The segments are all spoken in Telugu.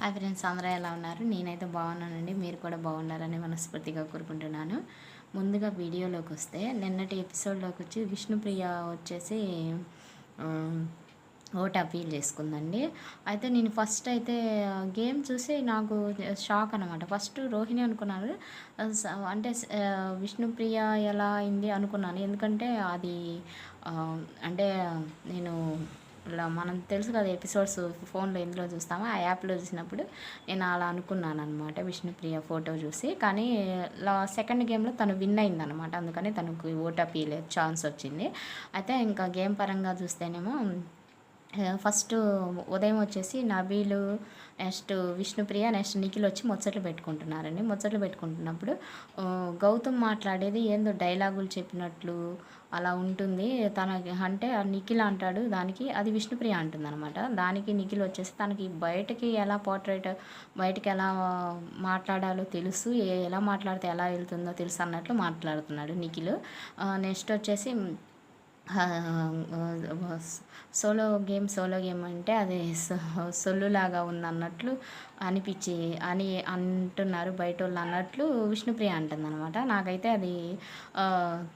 హాయ్ ఫ్రెండ్స్ అందరూ ఎలా ఉన్నారు? నేనైతే బాగున్నానండి మీరు కూడా బాగున్నారని మనస్ఫూర్తిగా కోరుకుంటున్నాను. ముందుగా వీడియోలోకి వస్తే నిన్నటి ఎపిసోడ్లోకి వచ్చి విష్ణుప్రియ వచ్చేసి ఓట్ అపీల్ చేసుకుందండి. అయితే నేను ఫస్ట్ అయితే గేమ్ చూసి నాకు షాక్ అనమాట ఫస్ట్ రోహిణి అనుకున్నాను. స- అంటే విష్ణుప్రియ ఎలా అయింది అనుకున్నాను. ఎందుకంటే అది అంటే నేను ఇలా మనం తెలుసు కదా ఎపిసోడ్స్ ఫోన్లో ఎందులో చూస్తామో ఆ యాప్లో చూసినప్పుడు నేను అలా అనుకున్నాను అనమాట విష్ణుప్రియ ఫోటో చూసి. కానీ లా సెకండ్ గేమ్లో తను విన్ అయింది అనమాట అందుకని తనకు ఓట్ అపీల్ ఛాన్స్ వచ్చింది. అయితే ఇంకా గేమ్ పరంగా చూస్తేనేమో ఫస్ట్ ఉదయం వచ్చేసి నబీలు నెక్స్ట్ విష్ణుప్రియ నెక్స్ట్ నిఖిల్ వచ్చి ముచ్చట్లు పెట్టుకుంటున్నారండి. ముచ్చట్లు పెట్టుకుంటున్నప్పుడు గౌతమ్ మాట్లాడేది ఏందో డైలాగులు చెప్పినట్లు అలా ఉంటుంది. తన అంటే నిఖిల్ అంటాడు దానికి అది విష్ణుప్రియ అంటుందన్నమాట. దానికి నిఖిల్ వచ్చేసి తనకి బయటకి ఎలా పోర్ట్రేట్ బయటకి ఎలా మాట్లాడాలో తెలుసు ఏ- ఎలా మాట్లాడితే ఎలా వెళ్తుందో తెలుసు అన్నట్లు మాట్లాడుతున్నాడు నిఖిల్. నెక్స్ట్ వచ్చేసి సోలో గేమ్ సోలో గేమ్ అంటే అది సొల్లులాగా ఉంది అన్నట్లు అనిపించి అని అంటున్నారు బయట వాళ్ళు అన్నట్లు విష్ణుప్రియ అంటుందన్నమాట. నాకైతే అది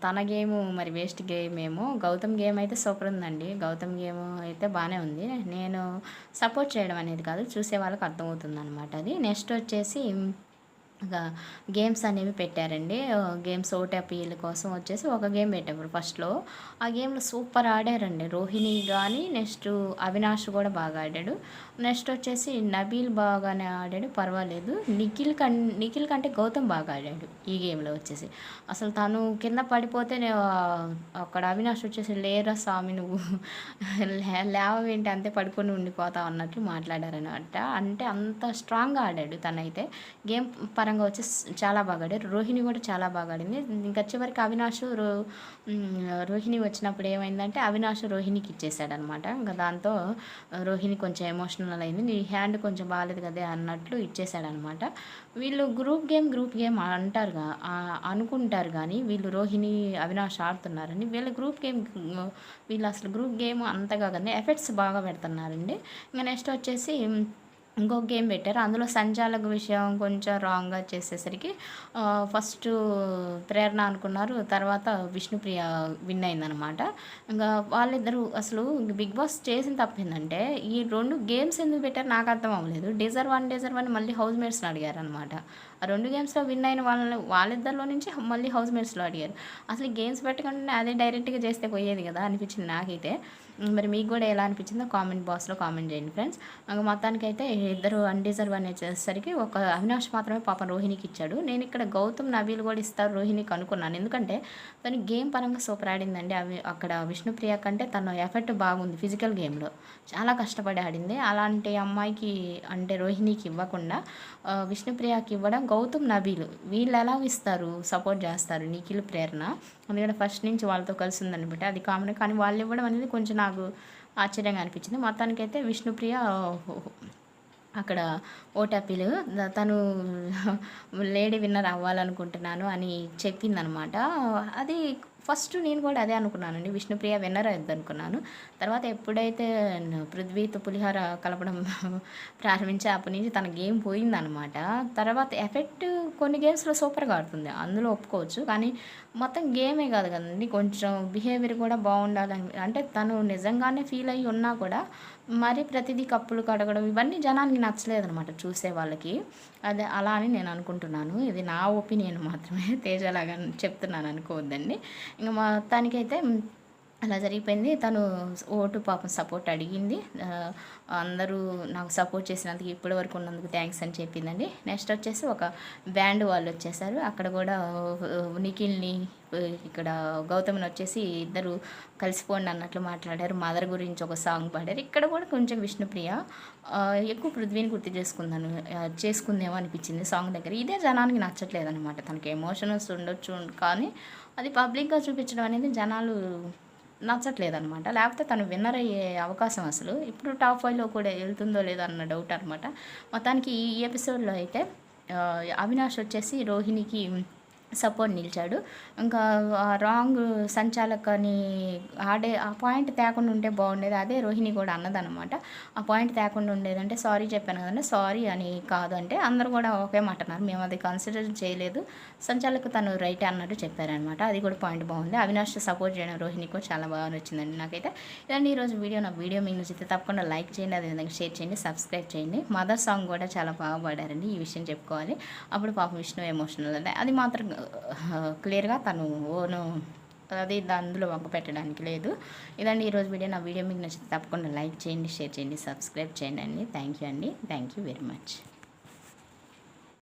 తన గేమ్ మరి వేస్ట్ గేమ్ ఏమో గౌతమ్ గేమ్ అయితే సూపర్ ఉందండి. గౌతమ్ గేమ్ అయితే బాగానే ఉంది. నేను సపోర్ట్ చేయడం అనేది కాదు చూసే వాళ్ళకి అర్థమవుతుంది అనమాట అది. నెక్స్ట్ వచ్చేసి గేమ్స్ అనేవి పెట్టారండి. గేమ్స్ ఓటీ అపీల్ కోసం వచ్చేసి ఒక గేమ్ పెట్టారు ఫస్ట్లో. ఆ గేమ్లో సూపర్ ఆడారండి. రోహిణి కానీ నెక్స్ట్ అవినాష్ కూడా బాగా ఆడాడు. నెక్స్ట్ వచ్చేసి నబీల్ బాగానే ఆడాడు పర్వాలేదు. నిఖిల్ కన్ నిఖిల్ కంటే గౌతమ్ బాగా ఆడాడు ఈ గేమ్లో వచ్చేసి. అసలు తను కింద పడిపోతే అక్కడ అవినాష్ వచ్చేసి లేరా స్వామి నువ్వు? లేవేంటి అంతే పడుకొని ఉండిపోతావు అన్నట్లు మాట్లాడారనమాట అంటే అంత స్ట్రాంగ్గా ఆడాడు తనైతే. గేమ్ పరంగా వచ్చి చాలా బాగా ఆడారు. రోహిణి కూడా చాలా బాగా ఆడింది. ఇంకా చివరికి అవినాష్ రో రోహిణి వచ్చినప్పుడు ఏమైందంటే అవినాష్ రోహిణికి ఇచ్చేసాడు అనమాట ఇంకా దాంతో రోహిణి కొంచెం ఎమోషనల్ అయింది. నీ హ్యాండ్ కొంచెం బాగాలేదు కదే అన్నట్లు ఇచ్చేసాడు అనమాట వీళ్ళు గ్రూప్ గేమ్ గ్రూప్ గేమ్ అంటారు అనుకుంటారు కానీ వీళ్ళు రోహిణి అవినాష్ ఆడుతున్నారని వీళ్ళ గ్రూప్ గేమ్ వీళ్ళు అసలు గ్రూప్ గేమ్ అంతగా కానీ ఎఫెక్ట్స్ బాగా పెడుతున్నారండి. ఇంకా నెక్స్ట్ వచ్చేసి ఇంకో గేమ్ పెట్టారు. అందులో సంచాలక విషయం కొంచెం రాంగ్గా చేసేసరికి ఫస్ట్ ప్రేరణ అనుకున్నారు. తర్వాత విష్ణుప్రియ విన్ అయిందనమాట ఇంకా వాళ్ళిద్దరూ అసలు బిగ్ బాస్ చేసిన తప్పిందంటే ఈ రెండు గేమ్స్ ఎందుకు పెట్టారు నాకు అర్థం అవ్వలేదు. డేజర్ వన్ డేజర్ వన్ మళ్ళీ హౌస్ మేట్స్ని అడిగారు అనమాట ఆ రెండు గేమ్స్లో విన్ అయిన వాళ్ళని వాళ్ళిద్దరిలో నుంచి మళ్ళీ హౌస్ మేట్స్లో అడిగారు. అసలు గేమ్స్ పెట్టకుండా అదే డైరెక్ట్గా చేస్తే పోయేది కదా అనిపించింది నాకైతే. మరి మీకు కూడా ఎలా అనిపించిందో కామెంట్ బాక్స్లో కామెంట్ చేయండి ఫ్రెండ్స్. ఇంకా మొత్తానికి అయితే ఇద్దరు అన్డిజర్వ్ అనే చేసేసరికి ఒక అవినాష్ మాత్రమే పాపం రోహిణికి ఇచ్చాడు. నేను ఇక్కడ గౌతమ్ నవీల్ కూడా ఇస్తారు రోహిణికి అనుకున్నాను. ఎందుకంటే తను గేమ్ పరంగా సూపర్ ఆడిందండి. అవి అక్కడ విష్ణుప్రియ కంటే తన ఎఫెక్ట్ బాగుంది ఫిజికల్ గేమ్లో చాలా కష్టపడి ఆడింది. అలాంటి అమ్మాయికి అంటే రోహిణికి ఇవ్వకుండా విష్ణుప్రియకి ఇవ్వడం గౌతమ్ నబీలు వీళ్ళు ఎలా ఇస్తారు? సపోర్ట్ చేస్తారు. నిఖిల్ ప్రేరణ. అందుకంటే ఫస్ట్ నుంచి వాళ్ళతో కలిసి ఉందనమాట అది కామన్. కానీ వాళ్ళు ఇవ్వడం అనేది కొంచెం నాకు ఆశ్చర్యంగా అనిపించింది. మొత్తానికైతే విష్ణుప్రియ అక్కడ ఓటపిలు తను లేడీ విన్నర్ అవ్వాలనుకుంటున్నాను అని చెప్పిందనమాట. అది ఫస్ట్ నేను కూడా అదే అనుకున్నానండి. విష్ణుప్రియ విన్నర్ అనుకున్నాను. తర్వాత ఎప్పుడైతే పృథ్వీతో పులిహార కలపడం ప్రారంభించి అప్పటి నుంచి తన గేమ్ పోయిందనమాట తర్వాత ఎఫెక్ట్ కొన్ని గేమ్స్లో సూపర్గా ఆడుతుంది. అందులో ఒప్పుకోవచ్చు. కానీ మొత్తం గేమే కాదు కదండి. కొంచెం బిహేవియర్ కూడా బాగుండాలని అంటే తను నిజంగానే ఫీల్ అయ్యి ఉన్నా కూడా మరి ప్రతిదీ కప్పులు కడగడం ఇవన్నీ జనానికి నచ్చలేదు అనమాట చూసే వాళ్ళకి. అదే అలా అని నేను అనుకుంటున్నాను. ఇది నా ఒపీనియన్ మాత్రమే. తేజలాగా చెప్తున్నాను అనుకోవద్దండి. ఇంకా మొత్తానికైతే అలా జరిగిపోయింది. తను ఓటు పాపం సపోర్ట్ అడిగింది. అందరూ నాకు సపోర్ట్ చేసినందుకు ఇప్పటి వరకు ఉన్నందుకు థ్యాంక్స్ అని చెప్పిందండి. నెక్స్ట్ వచ్చేసి ఒక బ్యాండ్ వాళ్ళు వచ్చేసారు. అక్కడ కూడా నిఖిల్ని ఇక్కడ గౌతమ్ని వచ్చేసి ఇద్దరు కలిసిపోండి అన్నట్లు మాట్లాడారు. మదర్ గురించి ఒక సాంగ్ పాడారు. ఇక్కడ కూడా కొంచెం విష్ణుప్రియ ఎక్కువ పృథ్వీని గుర్తు చేసుకుందాను చేసుకుందేమో అనిపించింది సాంగ్ దగ్గర. ఇదే జనానికి నచ్చట్లేదు అనమాట తనకి ఎమోషనల్స్ ఉండొచ్చు కానీ అది పబ్లిక్గా చూపించడం అనేది జనాలు నచ్చట్లేదు అనమాట లేకపోతే తను విన్నర్ అయ్యే అవకాశం అసలు. ఇప్పుడు టాప్ ఫైవ్లో కూడా వెళ్తుందో లేదో అన్న డౌట్ అనమాట మొత్తానికి ఈ ఎపిసోడ్లో అయితే అవినాష్ వచ్చేసి రోహిణికి సపోర్ట్ నిలిచాడు. ఇంకా రాంగ్ సంచాలకని ఆడే ఆ పాయింట్ తేకుండా ఉంటే బాగుండేది. అదే రోహిణి కూడా అన్నదనమాట ఆ పాయింట్ తేకుండా ఉండేదంటే సారీ చెప్పాను కదంటే సారీ అని కాదు అంటే అందరూ కూడా ఒకే మాట అన్నారు. మేము అది కన్సిడర్ చేయలేదు. సంచాలకు తను రైట్ అన్నట్టు చెప్పారనమాట అది కూడా పాయింట్ బాగుంది. అవినాష్ సపోర్ట్ చేయడం రోహిణి కూడా చాలా బాగా నచ్చిందండి నాకైతే. ఇదండి ఈరోజు వీడియో. నా వీడియో మీకు నచ్చితే తప్పకుండా లైక్ చేయండి. అదేవిధంగా షేర్ చేయండి. సబ్స్క్రైబ్ చేయండి. మదర్ సాంగ్ కూడా చాలా బాగా పాడారండి. ఈ విషయం చెప్పుకోవాలి. అప్పుడు పాపం విష్ణు ఎమోషనల్ అంటే అది మాత్రం క్లియర్గా తను ఓను అది అందులో వంక పెట్టడానికి లేదు. ఇదండి ఈరోజు వీడియో. నా వీడియో మీకు నచ్చితే తప్పకుండా లైక్ చేయండి షేర్ చేయండి సబ్స్క్రైబ్ చేయండి అండి. థ్యాంక్ యూ అండి. Thank you very much.